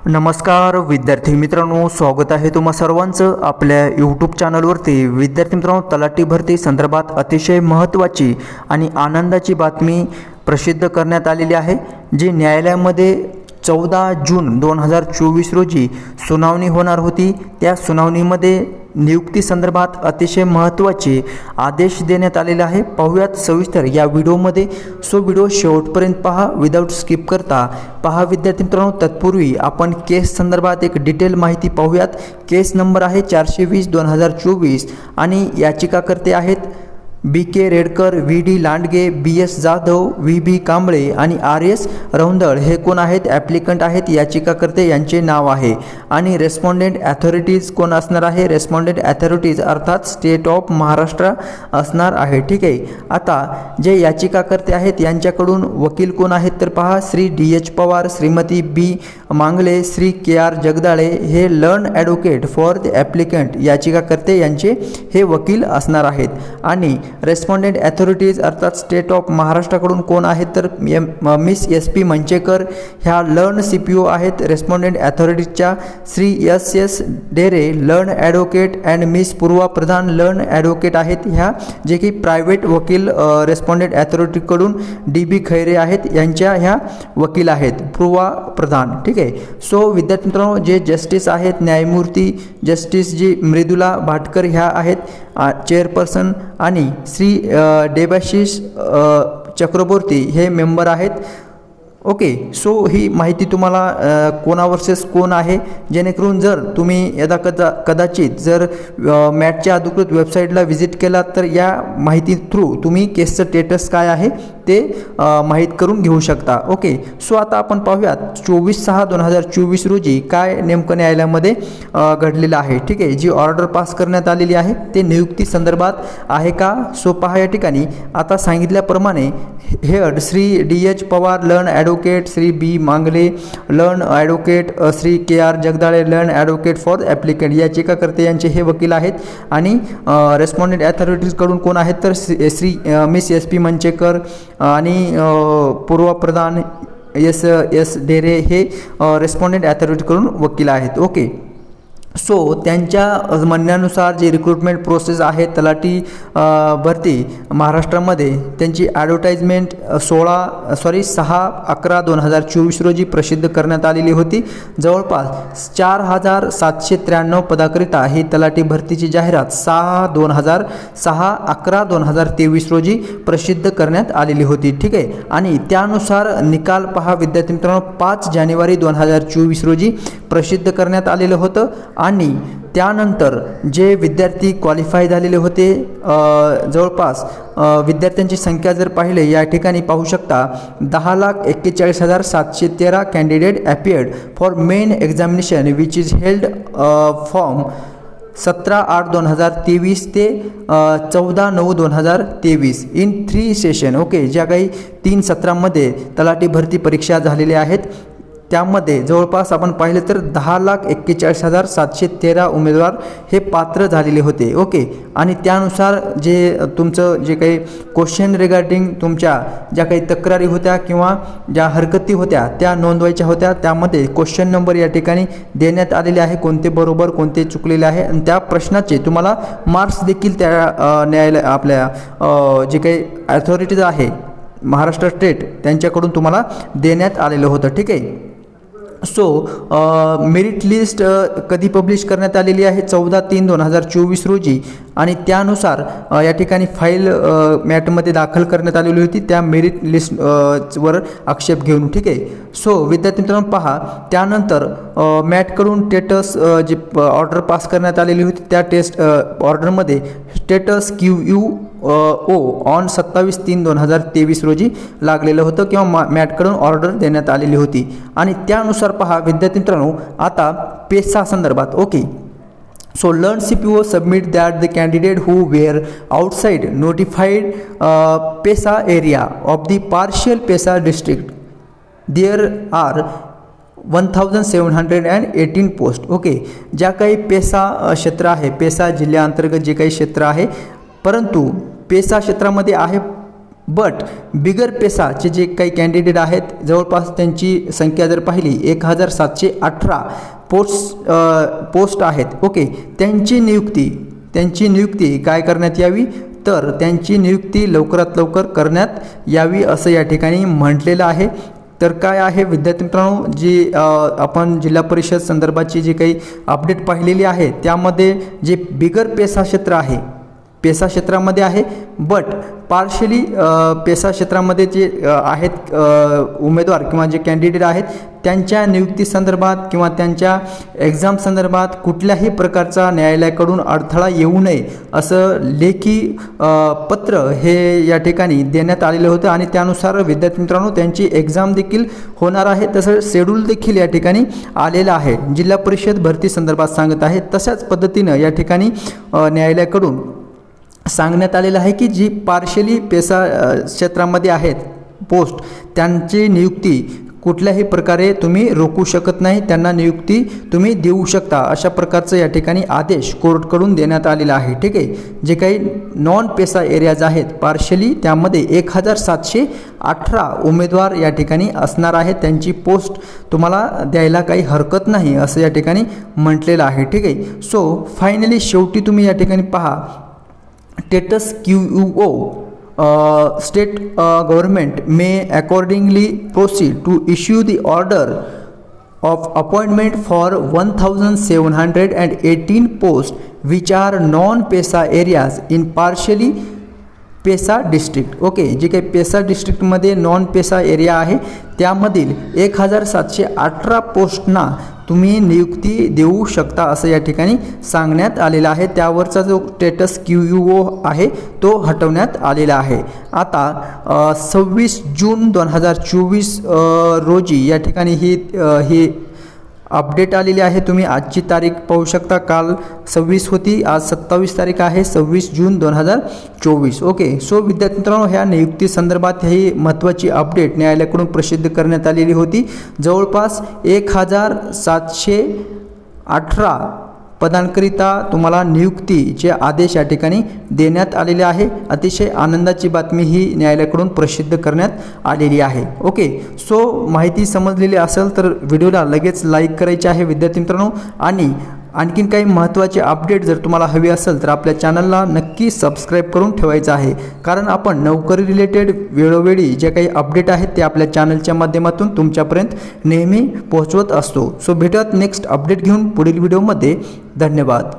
नमस्कार विद्यार्थी मित्रांनो स्वागत आहे तुम्हा सर्वांचं आपल्या यूट्यूब चॅनलवरती विद्यार्थी मित्रांनो तलाठी भरती संदर्भात अतिशय महत्त्वाची आणि आनंदाची बातमी प्रसिद्ध करण्यात आलेली आहे जी न्यायालयामध्ये चौदा जून दोन हजार चोवीस रोजी सुनावणी होणार होती. त्या सुनावणीमध्ये नियुक्ती संदर्भात अतिशय महत्त्वाचे आदेश देण्यात आलेले आहे. पाहूयात सविस्तर या व्हिडिओमध्ये. सो व्हिडिओ शेवटपर्यंत पहा. विदाऊट स्किप करता पहा. विद्यार्थी मित्रांनो तत्पूर्वी आपण केस संदर्भात एक डिटेल माहिती पाहूयात. केस नंबर आहे चारशे वीस दोन हजार चोवीस आणि याचिकाकर्ते आहेत B K Redkar V D Landge B S Jadhav V B Kamble आणि आर एस रौंदळ हे कोण आहेत? ॲप्लिकंट आहेत याचिकाकर्ते यांचे नाव आहे. आणि रेस्पॉन्डेंट ॲथॉरिटीज कोण असणार आहे? रेस्पॉन्डेंट ॲथॉरिटीज अर्थात स्टेट ऑफ महाराष्ट्र असणार आहे. ठीक आहे. आता जे याचिकाकर्ते आहेत यांच्याकडून वकील कोण आहेत तर पहा. Shri D H Pawar Shrimati B Mangle Shri K R Jagdale हे learn advocate for the applicant याचिकाकर्ते यांचे हे वकील असणार आहेत. आणि रेस्पॉन्डेंट ॲथॉरिटीज अर्थात स्टेट ऑफ महाराष्ट्राकडून कोण आहेत तर M Miss S P Manchekar ह्या लर्न सी पी ओ आहेत. Respondent ॲथॉरिटीजच्या Shri S S Dere learned advocate and Miss Purva Pradhan learned advocate आहेत ह्या जे की प्रायव्हेट वकील रेस्पॉन्डेंट ॲथॉरिटीकडून डी बी खैरे आहेत यांच्या ह्या वकील आहेत पूर्वा प्रधान. ठीक आहे? सो विद्यार्थी मित्रांनो जे जस्टिस आहेत न्यायमूर्ती जस्टिस जी मृदुला भाटकर ह्या आहेत चेअरपर्सन आणि श्री डेबाशिष चक्रवर्ती हे मेंबर आहेत. ओके सो ही माहिती तुम्हाला अ, कोणा वर्सेस कोण आहे? जेणेकरून जर तुम्ही यदा कदा कदाचित जर मॅटच्या अधिकृत वेबसाईटला व्हिजिट केलात तर या माहिती थ्रू तुम्ही केसचं स्टेटस काय आहे ते माहीत करून घेऊ शकता. ओके सो आता आपण पाहूयात चोवीस सहा दोन हजार चोवीस रोजी काय नेमकं न्यायालयामध्ये घडलेलं आहे. ठीक आहे जी ऑर्डर पास करण्यात आलेली आहे ते नियुक्ती संदर्भात आहे का? सो पहा या ठिकाणी आता सांगितल्याप्रमाणे head Shri D H Pawar learn ad advocate Shri B Mangle learn advocate Shri K R Jagdale learn advocate for applicant याचिकाकर्ते यांचे हे वकील आहेत. आणि uh, रेस्पॉन्डेंट ॲथॉरिटीजकडून कोण आहेत तर Shri Shri miss S P Manchekar आणि uh, पूर्वप्रधान एस एस डेरे हे uh, रेस्पॉन्डेंट ॲथॉरिटीकडून वकील आहेत. ओके सो त्यांच्या म्हणण्यानुसार जे रिक्रुटमेंट प्रोसेस आहे तलाठी भरती महाराष्ट्रामध्ये त्यांची ॲडव्हर्टाईजमेंट सोळा सॉरी सहा अकरा दोन हजार चोवीस रोजी प्रसिद्ध करण्यात आलेली होती. जवळपास चार हजार सातशे त्र्याण्णव पदाकरिता ही तलाठी भरतीची जाहिरात सहा दोन हजार सहा अकरा दोन हजार तेवीस रोजी प्रसिद्ध करण्यात आलेली होती. ठीक आहे? आणि त्यानुसार निकाल पहा विद्यार्थी मित्रांनो पाच जानेवारी दोन हजार चोवीस रोजी प्रसिद्ध करण्यात आलेलं होतं. आणि त्यानंतर जे विद्यार्थी क्वालिफाय झालेले होते जवळपास विद्यार्थ्यांची संख्या जर पाहिले या ठिकाणी पाहू शकता दहा लाख एक्केचाळीस हजार सातशे तेरा candidate appeared for main examination which is held form सतरा आठ दोन हजार तेवीस ते चौदा नऊ दोन हजार तेवीस इन थ्री सेशन ओके ज्या काही तीन सत्रांमध्ये तलाठी भरती परीक्षा झालेल्या आहेत. त्यामध्ये जवळपास आपण पाहिलं तर दहा लाख एक्केचाळीस हजार सातशे तेरा उमेदवार हे पात्र झालेले होते. ओके? आणि त्यानुसार जे तुमचं जे काही क्वेश्चन रिगार्डिंग तुमच्या ज्या काही तक्रारी होत्या किंवा ज्या हरकती होत्या त्या नोंदवायच्या होत्या त्यामध्ये क्वेश्चन नंबर या ठिकाणी देण्यात आलेले आहे. कोणते बरोबर कोणते चुकलेले आहे? आणि त्या प्रश्नाचे तुम्हाला मार्क्स देखील त्या न्यायालय आपल्या जे काही ॲथॉरिटीज आहे महाराष्ट्र स्टेट त्यांच्याकडून तुम्हाला देण्यात आलेलं होतं. ठीक आहे? सो मेरिट लिस्ट कधी पब्लिश करण्यात आलेली आहे? चौदा तीन दोन हजार चोवीस रोजी. आणि त्यानुसार या ठिकाणी फाईल मॅटमध्ये दाखल करण्यात आलेली होती. त्या मेरिट लिस्ट वर आक्षेप घेऊन ठीक आहे? सो विद्यार्थी मित्रांनो पहा. त्यानंतर मॅटकडून स्टेटस जी ऑर्डर पास करण्यात आलेली होती त्या टेस्ट ऑर्डरमध्ये status Q U O on सत्तावीस तीन दोन हजार तेवीस रोजी लागलेलं होतं किंवा मा मॅटकडून ऑर्डर देण्यात आलेली होती. आणि त्यानुसार पहा विद्यार्थी मित्रांनो आता पेसा संदर्भात okay? So learn CPO submit that the candidate who were outside notified uh, PESA area of the partial PESA district. There are one thousand seven hundred and eighteen post okay ज्या काही PESA क्षेत्र आहे PESA जिल्ह्याअंतर्गत जे काही क्षेत्र आहे परंतु PESA क्षेत्रामध्ये आहे बट बिगर पेसाचे जे काही कॅन्डिडेट आहेत जवळपास त्यांची संख्या जर पाहिली एक हजार सातशे अठरा. पोस्ट पोस्ट आहेत. ओके त्यांची नियुक्ती त्यांची नियुक्ती काय करण्यात यावी? तर त्यांची नियुक्ती लवकरात लवकर करण्यात यावी असं या ठिकाणी म्हटलेलं आहे. तर काय आहे विद्यार्थी मित्रांनो जी आपण जिल्हा परिषद संदर्भाची जी काही अपडेट पाहिलेली आहे त्यामध्ये जे बिगर पेसा क्षेत्र आहे पेसा क्षेत्रामध्ये आहे. बट पार्शली पेसा क्षेत्रामध्ये जे आहेत उमेदवार किंवा जे कॅन्डिडेट आहेत त्यांच्या नियुक्ती संदर्भात किंवा त्यांच्या एक्झाम संदर्भात कुठल्याही प्रकारचा न्यायालयाकडून अडथळा येऊ नये असं लेखी पत्र हे या ठिकाणी देण्यात आलेलं होतं आणि त्यानुसार विद्यार्थी मित्रांनो त्यांची एक्झाम देखील होणार आहे. तसं शेड्यूल देखील या ठिकाणी आलेलं आहे. जिल्हा परिषद भरती संदर्भात सांगत आहे. तशाच पद्धतीनं या ठिकाणी न्यायालयाकडून सांगण्यात आलेलं आहे की जी पार्शली पेसा क्षेत्रामध्ये आहेत पोस्ट त्यांची नियुक्ती कुठल्याही प्रकारे तुम्ही रोखू शकत नाही त्यांना नियुक्ती तुम्ही देऊ शकता अशा प्रकारचं या ठिकाणी आदेश कोर्टकडून देण्यात आलेला आहे ठीक आहे? जे काही नॉन पेसा एरियाज आहेत पार्शली त्यामध्ये एक हजार सातशे अठरा उमेदवार या ठिकाणी असणार आहेत त्यांची पोस्ट तुम्हाला द्यायला काही हरकत नाही असं या ठिकाणी म्हटलेलं आहे ठीक आहे? सो फायनली शेवटी तुम्ही या ठिकाणी पहा status Q U O uh, state uh, government may accordingly proceed to issue the order of appointment for 1718 posts which are non-PESA areas in partially PESA district okay जे काही पेसा डिस्ट्रिक्टमध्ये non PESA area आहे त्यामधील एक हजार सातशे अठरा पोस्टना तुम्ही नियुक्ती देऊ शकता असं या ठिकाणी सांगण्यात आलेलं आहे. त्यावरचा जो स्टेटस क्यू यू ओ आहे तो हटवण्यात आलेला आहे. आता सव्वीस जून दोन हजार चोवीस रोजी या ठिकाणी ही ही अपडेट आलेली आहे. तुम्ही आजची तारीख पाहू शकता. काल सव्वीस होती. आज सत्तावीस तारीख आहे. सव्वीस जून दोन हजार चोवीस. ओके. सो विद्यार्थी मित्रांनो ह्या नियुक्ती संदर्भात ही महत्त्वाची अपडेट न्यायालयाकडून प्रसिद्ध करण्यात आलेली होती. जवळपास एक हजार सातशे अठरा पदांकरिता तुम्हाला नियुक्तीचे आदेश या ठिकाणी देण्यात आलेले आहे. अतिशय आनंदाची बातमी ही न्यायालयाकडून प्रसिद्ध करण्यात आलेली आहे. ओके सो माहिती समजलेली असेल तर व्हिडिओला लगेच लाईक करायची आहे विद्यार्थी मित्रांनो. आणि आणखीन काही महत्त्वाचे अपडेट जर तुम्हाला हवी असेल तर आपल्या चॅनलला नक्की सबस्क्राईब करून ठेवायचं आहे. कारण आपण नोकरी रिलेटेड वेळोवेळी जे काही अपडेट आहेत ते आपल्या चॅनलच्या माध्यमातून तुमच्यापर्यंत नेहमी पोहोचवत असतो. सो भेटत नेक्स्ट अपडेट घेऊन पुढील व्हिडिओमध्ये धन्यवाद.